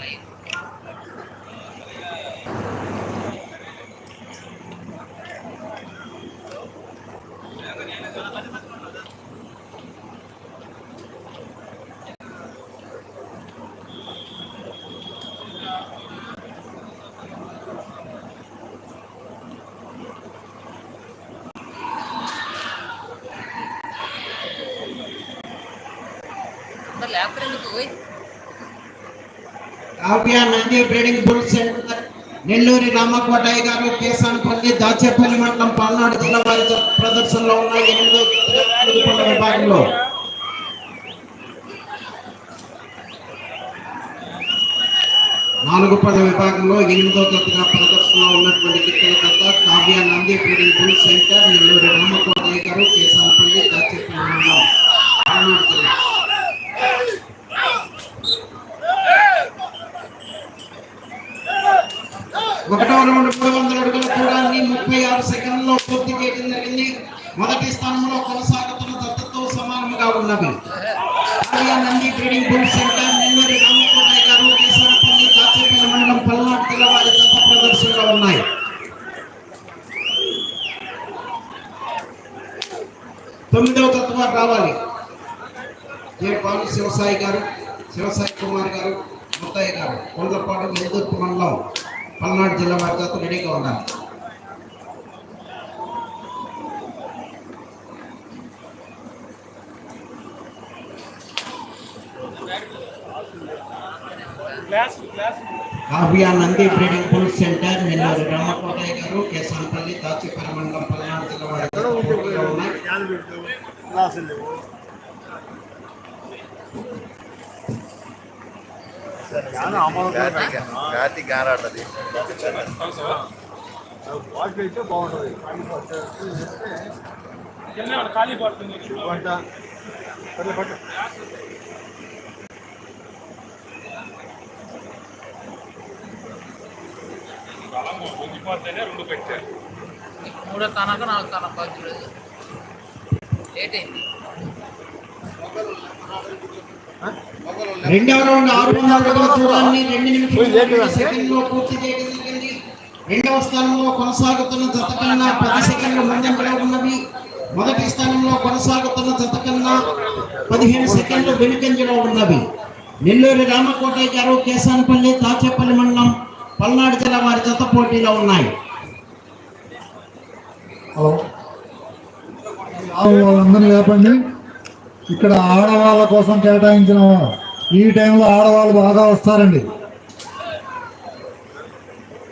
Line అందరు లేకపోతే ఎందుకు Nandi breeding bull centre Nelluri Ramakotaiah garu Kesanapalli Dachepalli మండలం పల్నాడు జిల్లా వారి ప్రదర్శనలో ఉన్న ఎనిమిదో విభాగంలో. నాలుగు పద విభాగంలో ఎనిమిదో తరగతిగా ప్రదర్శనలో ఉన్నటువంటి గిత్తల కథ Kavya Nandi breeding bull centre Nellore Ramakotaiah గారు కేసానపల్లి దాచేపల్లి మండలం పల్నాడు జిల్లా ఒకటో రెండు మూడు వందల అడుగుల దూరాన్ని ముప్పై ఆరు సెకండ్లో పూర్తి చేయడం జరిగింది. మొదటి స్థానంలో కొనసాగుతున్న దత్తతో సమానముగా ఉన్నవి. Nandi trading bull centre Nelluri Ramakotaiah garu Kesarapalli Dachepalli మండలం పల్నాడు జిల్లా వారి దత్త ప్రదర్శనలో ఉన్నాయి. తొమ్మిదవ తత్వ రావాలి. ఏ పాలు శివసాయి గారు శివసాయి కుమార్ గారు ముత్తయ్య గారు కొండపాడు నెల్లూరు మండలం. పల్నాడు జిల్లా వారి రెడీగా ఉన్నారు Kavya Nandi breeding bull centre Nellore Ramakotaiah గారు కేసాంపల్లి దాచిపల్లి మండలం పల్నాడు జిల్లా వారి చేత ఉన్నాయి. కార్తీక్ ఆరాటది అయితే బాగుంటుంది ఖాళీ పడుతుంది మూడో తానక నాలుగు తానక బాధ్యుడు లేట్ అయింది రెండవ రౌండ్ ఆరు వందల అడుగుల దూరాన్ని రెండు నిమిషాల సెకండ్లో పూర్తి చేయడం జరిగింది. రెండవ స్థానంలో కొనసాగుతున్న జత కన్నా పది సెకండ్ల ముందంజలో ఉన్నవి. మొదటి స్థానంలో కొనసాగుతున్న జత కన్నా పదిహేను సెకండ్లు వెనుకంజలో ఉన్నవి. నెల్లూరు రామకోటయ్య గారు కేసానపల్లి దాచేపల్లి మండలం పల్నాడు జిల్లా వారి జత పోటీలో ఉన్నాయి. హలో వాళ్ళందరినీ లేపండి. ఇక్కడ ఆడవాళ్ళ కోసం కేటాయించిన ఈ టైంలో ఆడవాళ్ళు బాగా వస్తారండి.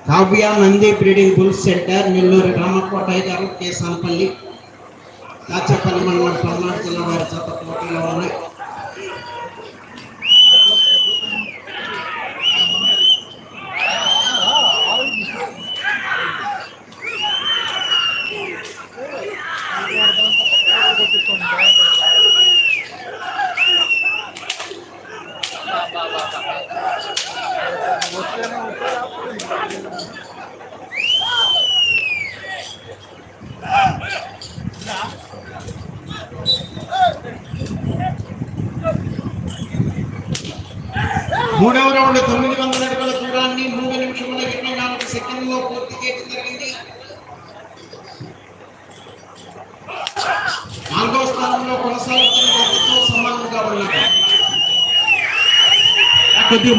Kavya Nandi breeding bull centre Nellore Ramakotaiah గారు కేసానపల్లి కాచపల్లి మండలం పల్నాడు జిల్లా వారి చేత పోటీలో ఉన్నాయి బా బా బా బా మూడవ రౌండ్ తొమ్మిది వందల అడుగుల దూరాన్ని మూడు నిమిషముల ఇరవై నాలుగు సెకండ్లో పూర్తి చేయడం జరిగింది నాలుగవ స్థానంలో కొనసాగుతున్న జట్టుతో సమానంగా ఉన్నది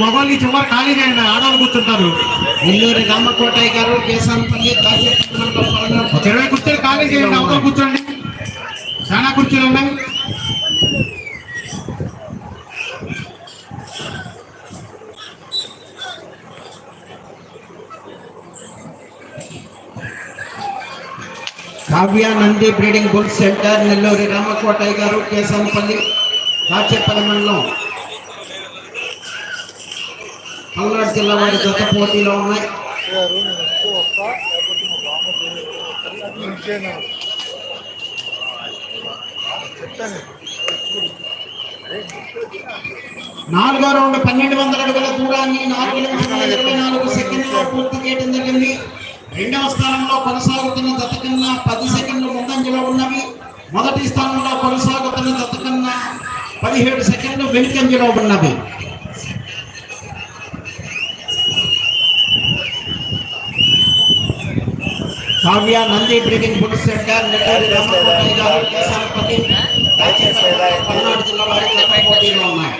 మొబైల్ చివరి ఖాళీ చేయండి ఆడవాళ్ళు కూర్చుంటారు. నెల్లూరి రామకోటయ్య గారు ఒక ఇరవై కుర్చీలు ఖాళీ చేయండి అవతల కూర్చోండి. చాలా కుర్చీలు ఉన్నాయి. Kavya Nandi breeding bull centre Nellore Ramakotaiah గారు కేసానపల్లి దాచేపల్లి మండలం. పల్నాడు జిల్లా వారి జత పోటీలో ఉన్నాయి. నాలుగో రౌండ్ పన్నెండు వందల అడుగుల దూరాన్ని నాలుగు నిమిషాల ఇరవై నాలుగు సెకండ్లో పూర్తి చేయడం జరిగింది. రెండవ స్థానంలో కొనసాగుతున్న జత కన్నా పది సెకండ్లు ముందంజలో ఉన్నవి. మొదటి స్థానంలో కొనసాగుతున్న జత కన్నా పదిహేడు సెకండ్లు వెనుకంజలో ఉన్నవి. Kavya Nandi breeding food centre Nellore Ramakotaiah గారు రాజేశ్వరి పల్నాడు జిల్లా వారి పోటీలో ఉన్నాయి.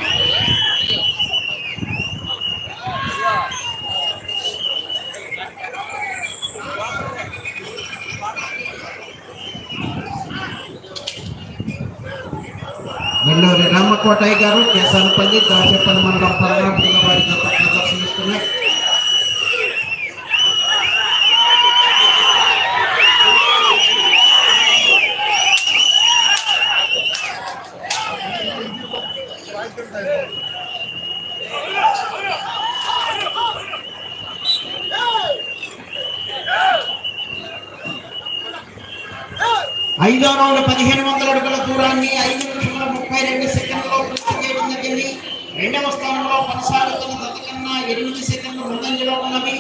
నెల్లూరి రామకోటయ్య గారు కేసాలపల్లి దాచేపల్లి మండలం పల్నాడు జిల్లా వారి ప్రదర్శనిస్తున్నాయి ఐదో రౌండ్ పదిహేను వందల అడుగుల దూరాన్ని ఐదు నిమిషముల ముప్పై రెండు సెకండ్లో పూర్తి చేయడం జరిగింది. రెండవ స్థానంలో కొనసాగుతున్న జత కన్నా ఎనిమిది సెకండ్లు ముందంజలో ఉన్నవి.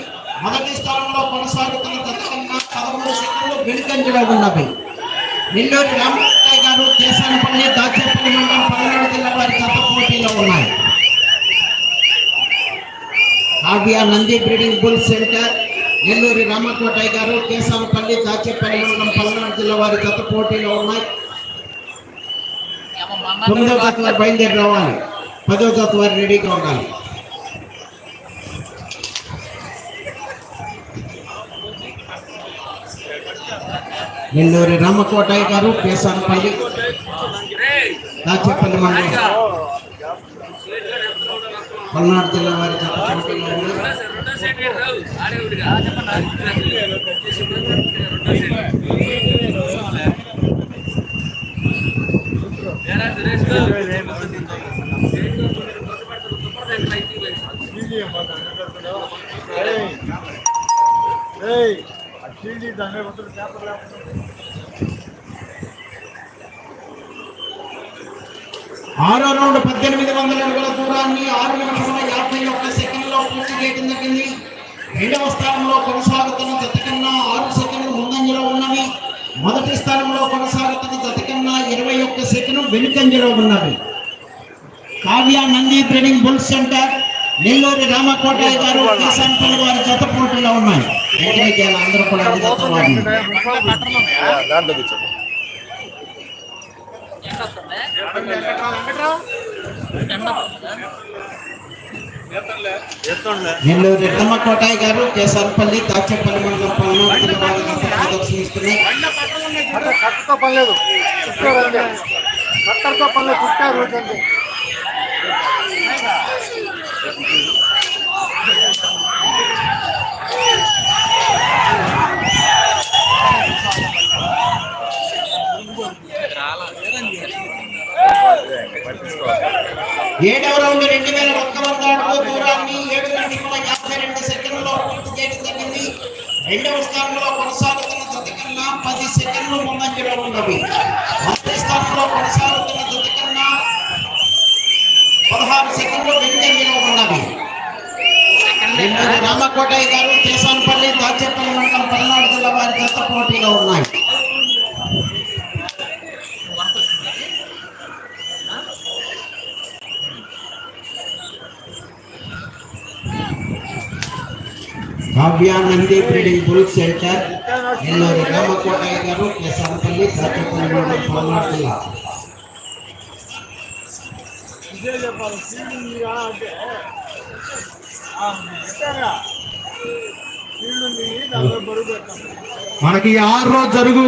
మొదటి స్థానంలో కొనసాగుతున్న జత కన్నా పదమూడు సెకండ్లు వెనుకంజలో ఉన్నవి. నెల్లూరు రామకృష్ణయ్య గారు కేసానపల్లి దాచేపల్లి మండలం పల్నాడు జిల్లా వారి జత పోటీలో ఉన్నాయి. Kavya Nandi breeding bull centre Nellore Ramakotaiah గారు కేసానపల్లి దాచేపల్లి మండలం జిల్లా వారి జత పోటీలో ఉన్నాయి. తొమ్మిదో జత వారు బయలుదేరి రావాలి. పదో జత వారు రెడీగా ఉండాలి. నెల్లూరి రామకోటయ్య గారు కేసానపల్లి దాచేపల్లి మండలం. పల్నాడు జిల్లా వారి జత పోటీలో ఉన్నాయి ఆరో రౌండ్ పద్దెనిమిది వందల అడుగుల దూరాన్ని ఆరు నిమిషముల యాభై ఒక్క సెకండ్లో పూర్తి చేయడం జరిగింది. రెండవ స్థానంలో కొనసాగుతున్న జత కన్నా ఆరు సెకండ్లు ముందంజలో ఉన్నవి. మొదటి స్థానంలో కొనసాగుతున్న జత ఇరవై ఒక్క సెకండ్ వెనుకంజలో ఉన్నవి. Kavya Nandi training bull centre Nellore Ramakotaiah గారు కేశాన్పల్లి వారి జత పోటీలో ఉన్నాయి. ఎంకరేజ్ చేయాలి అందరూ కూడా అది వస్తుందా? నెల్లూరి రామకోటయ్య గారు? కేసాన్పల్లి దాచేపల్లి మండలం కట్టతో పని లేదు. చుట్టారు అంతే కట్టతో పని లేదు. చుట్టారు రోజు అంతే ఏడవ రౌండ్ రెండు వేల ఒక్క దూరాన్ని ఏడు గంటల యాభై రెండు సెకండ్లో పూర్తి చేయడం జరిగింది. రెండవ స్థానంలో కొనసాగుతున్న జత కన్నా పది సెకండ్లు ముందంజలో ఉన్నవి మొదటి స్థానంలో కొనసాగుతున్న జత కన్నా పదహారు సెకండ్లు వెనుకంజలో ఉన్నవి రామకోటయ్య గారు కేసాన్పల్లి దాచేపల్లి మండలం పల్నాడు జిల్లా వారి జత పోటీలో ఉన్నాయి. Kavya breeding bull centre Nellore Ramakotaiah గారు కేసానపల్లి దాచేపల్లి మండలం మనకి ఆరు రోజు జరుగు.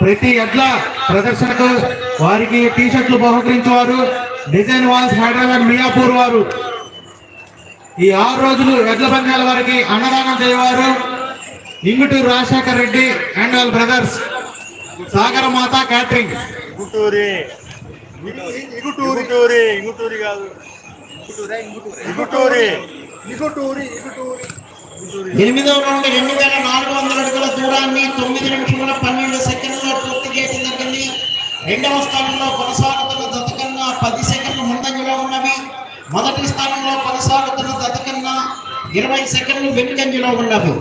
ప్రతి ఎడ్ల ప్రదర్శనకు వారికి టీ షర్ట్లు బహుకరించేవారు. డిజైన్ వాల్స్ హైదరాబాద్ మియాపూర్ వారు. ఈ ఆరు రోజులు ఎడ్ల పందాల వారికి అన్నదానం చేయవారు. ఇంగుటూరు రాజశేఖర్ రెడ్డి అండ్ వాళ్ళ బ్రదర్స్. సాగర మాత క్యాటరింగ్. ఇగుటూరి. ఎనిమిదవ రౌండ్ రెండు వేల నాలుగు వందల అడుగుల దూరాన్ని తొమ్మిది నిమిషముల పన్నెండు సెకండ్లలో పూర్తి చేయడం జరిగింది. రెండవ స్థానంలో కొనసాగుతున్న జత కన్నా పది సెకండ్లు ముందంజలో ఉన్నవి. మొదటి స్థానంలో కొనసాగుతున్న అధికంగా కన్నా ఇరవై సెకండ్లు వెనుకంజలో ఉన్నవి.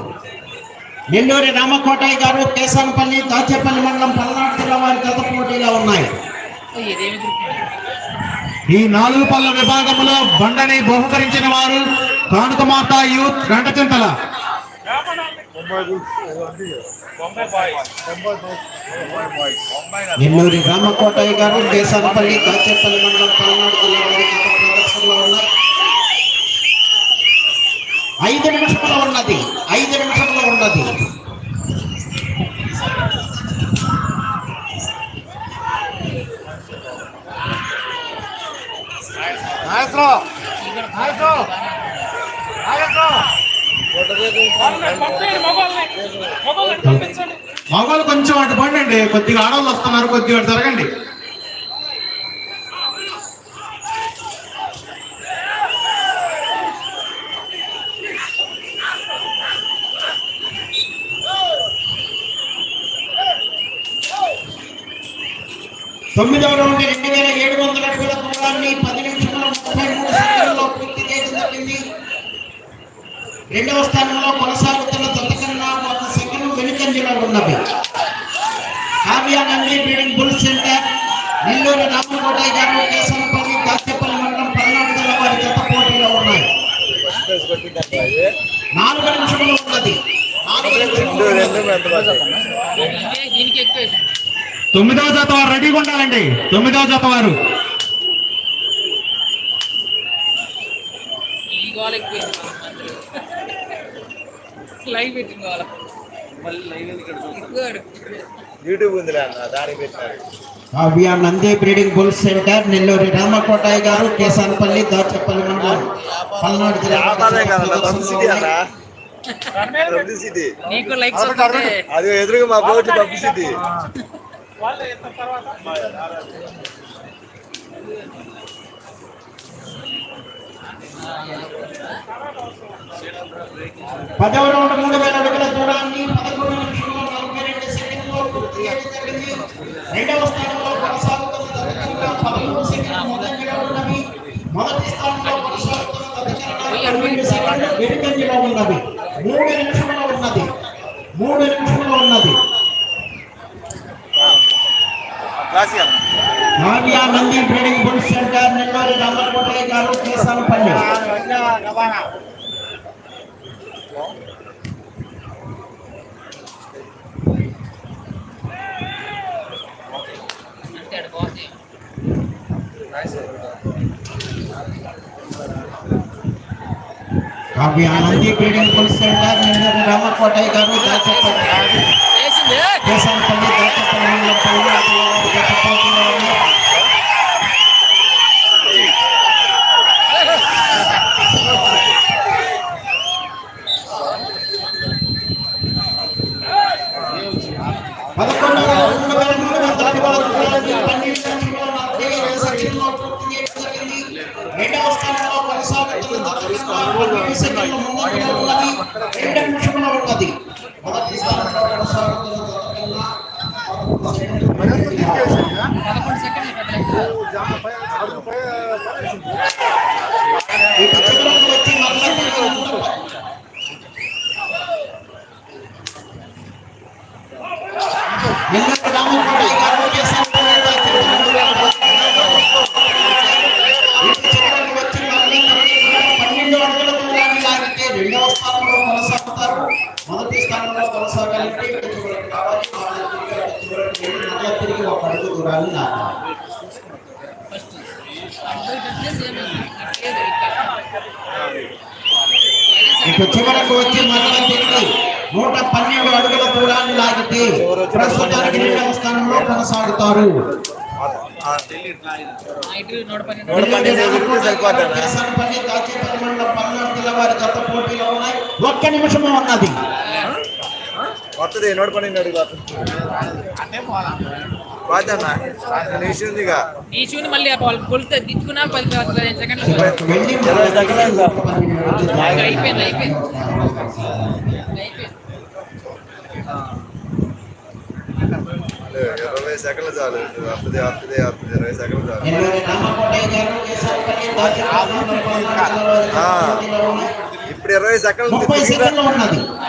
నెల్లూరి రామకోటయ్య గారు కేసానపల్లి దాచేపల్లి మండలం పల్నాడు జిల్లా వారి గత పోటీలో ఉన్నాయి. ఈ నాలుగు పళ్ళ విభాగంలో బండని బహుకరించిన వారు కానుకమాత యూత్ గంటచింతల. నెల్లూరి రామకోటయ్య గారు కేసానపల్లి దాచేపల్లి మండలం పల్నాడు జిల్లా వారి గత ఐదు నిమిషంలో ఉన్నది ఐదు నిమిషంలో ఉన్నది. మగవాళ్ళు కొంచెం అటు పండండి కొద్దిగా ఆడవాళ్ళు వస్తున్నారు కొద్దిగా జరగండి. తొమ్మిదవ రౌండ్ రెండు వేల ఏడు వందల అడుగుల దూరాన్ని పది నిమిషముల ముప్పై మూడు సెకండ్లలో పూర్తి జరిగింది. రెండవ స్థానంలో కొనసాగుతున్న జత కన్నా ఒక సెకండ్ వెనుకంజలో ఉన్నవి. Kavya Nandi breeding bull centre Nellore Ramakotaiah గారు కేశవపల్లి దాచేపల్లి మండలం పల్నాడు జిల్లా వారి జత పోటీలో ఉన్నాయి. నాలుగు నిమిషములు ఉన్నది. నాలుగు నిమిషములు తొమ్మిదవ జత వారు రెడీగా ఉండాలండి. తొమ్మిదవ జత వారు. Live. YouTube Nandi breeding bull centre Nellore Ramakotaiah గారు కేసానపల్లి దాచపల్లి మండలం. పల్నాడు జిల్లా పబ్లిసిటీ నీకు వస్తుంటే. అది ఎదురుగా మా పబ్లిసిటీ. పదవ రౌండ్ మూడు వేల అడుగుల దూరాన్ని పదకొండు నిమిషంలో నలభై రెండు సెకండ్లో పూర్తి చేయడం జరిగింది. రెండవ స్థానంలో కొనసాగుతున్న పదమూడు సెకండ్ల ముందంజలో ఉన్నవి మొదటి స్థానంలో కొనసాగుతున్న సెకండ్లు వెనుకంజలో ఉన్నవి మూడు నిమిషంలో ఉన్నది. మూడు నిమిషంలో ఉన్నది. క్లాసిక్ అన్న Kavya Nandi breeding bull center Nellore Ramakotaiah garu Kesanapalli అంతే ఆడ పోతే Kavya Nandi breeding bull center Nellore Ramakotaiah garu Dachepalli తిరిగి ఒక అడుగు చివరకు వచ్చి మరలా తిరిగి నూట పన్నెండు అడుగుల దూరాన్ని లాగితే ప్రస్తుతానికి రెండవ స్థానంలో కొనసాగుతారు పన్నెండు ఉన్నాయి ఒక్క నిమిషము ఉన్నది వస్తుంది నూట పన్నెండు అడుగు మళ్ళీ కొలితే పది పదిహేను సెకండ్లు ఇరవై సెకండ్లు అయిందా? అయిపోయింది అయిపోయింది. అయిపోయింది ఇరవై సెకండ్లు చాలు. వస్తుంది వస్తుంది ఇరవై సెకండ్లు చాలు. ఇప్పుడు ఇరవై సెకండ్లు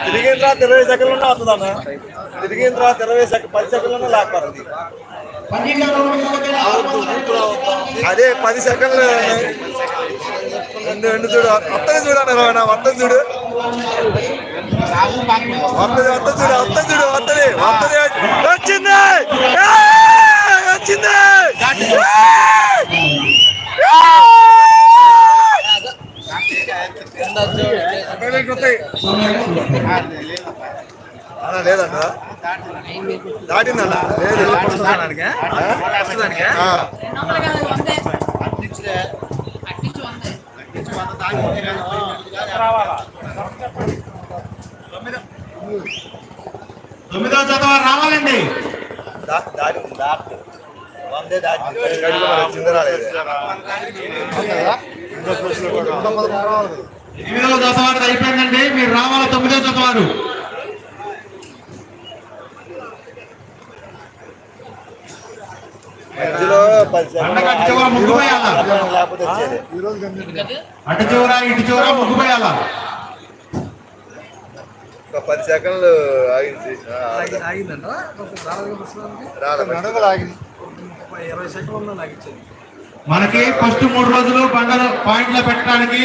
తిరిగిన తర్వాత ఇరవై సెకండ్లు వస్తుందన్న తిరిగిన తర్వాత ఇరవై సెకండ్ పది సెకండ్లు లేకపోతుంది అదే పది సెకండ్లు. రెండు రెండు చూడు. వస్తుంది చూడు అన్న మొత్తం చూడు. వస్తుంది వస్తుంది వస్తుంది వస్తుంది వస్తుంది వచ్చింది. వచ్చింది. అలా లేదంట లేదు. ప్రస్తుతానికే జత వారు రావాలండి. దా- దాటింది దాటి వందే వచ్చిందో రాలేదు. ఎనిమిదవ జత వారు అయిపోయిందండి. మీరు రావాలి తొమ్మిదవ జత వారు మధ్యలో పది పండగ అటు చివర ఇటు చివర ముగ్గుపోయాలా ఒక పది సెకండ్లు ఆగింది. మనకి ఫస్ట్ మూడు రోజులు బండలు పాయింట్లో పెట్టడానికి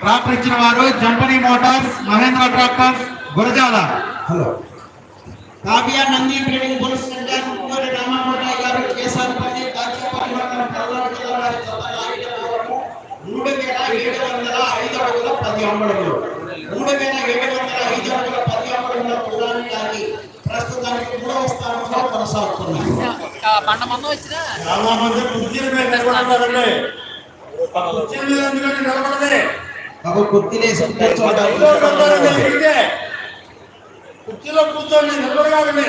ట్రాక్టర్ ఇచ్చిన వారు Jampani motors Mahindra tractors Gurazala. Hello. Kavya Nandi trading bulls center Ramakota garu Kesarapalli ఏడు వందల ఐదు అడుగుల పది అంగుళములు మూడు వేల ఏడు వందల ఐదు అడుగుల పది దూరాన్ని ప్రస్తుతానికి మూడవ స్థానంలో కొనసాగుతున్నాయి చాలా మంది కుర్చీల మీద నిలబడతారండి కుర్చీల మీద ఎందుకంటే నిలబడదే ఒక కుర్తిలేసి కుర్చీలో కుర్చీలో కూర్చోండి నిలబడగాలండి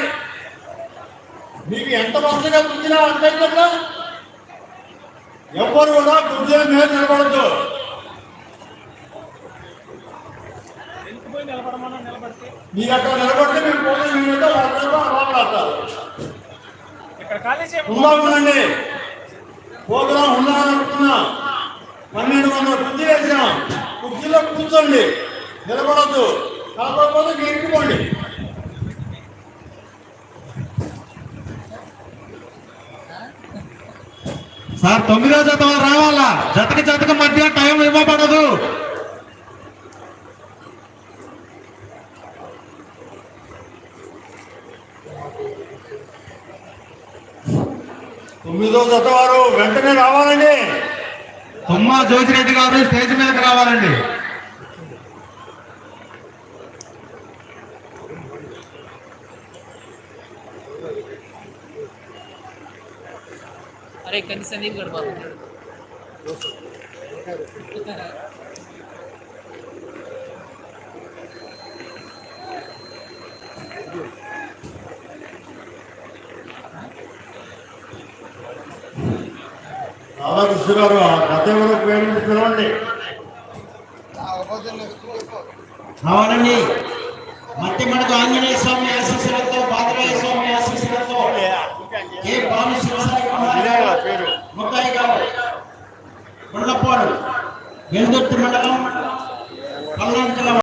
మీకు ఎంత మంచిగా కుర్చీలో అంతా కదా ఎవ్వరు కూడా కుర్చీల మీద నిలబడద్దు. మీరు అక్కడ నిలబడితే మీరు పోతే మీరు మాట్లాడతారు ఉందామండి ప్రోగ్రాం ఉండాలని అనుకున్నా. పన్నెండు వందల కుర్చీ వేసాం కుర్చీలో కూర్చోండి. నిలబడద్దు. కాకపోతే మీరు ఇరుక్కుపోండి సార్ తొమ్మిదవ జత రావాలా? జతకి జతకి మధ్య టైం ఇవ్వబడదు. జత వారు వెంటనే రావాలండి. తుమ్మా జోజిరెడ్డి గారు స్టేజ్ మీదకి రావాలండి. అరే కంది సందీప్ గడిపోతుంది రాధాకృష్ణ ఆ కథ ఎవరో పేరు పిలవండి. రావాలండి మట్టి మనకు ఆంజనేయ స్వామి ఆశీస్సులతో బాదరాయ స్వామి ఆశీస్సులతో ఏ బాలు శివసాయి గారు ముక్కాయి గారు గుండ్లపాడు వెల్దుర్తి మండలం పల్నాడు జిల్లా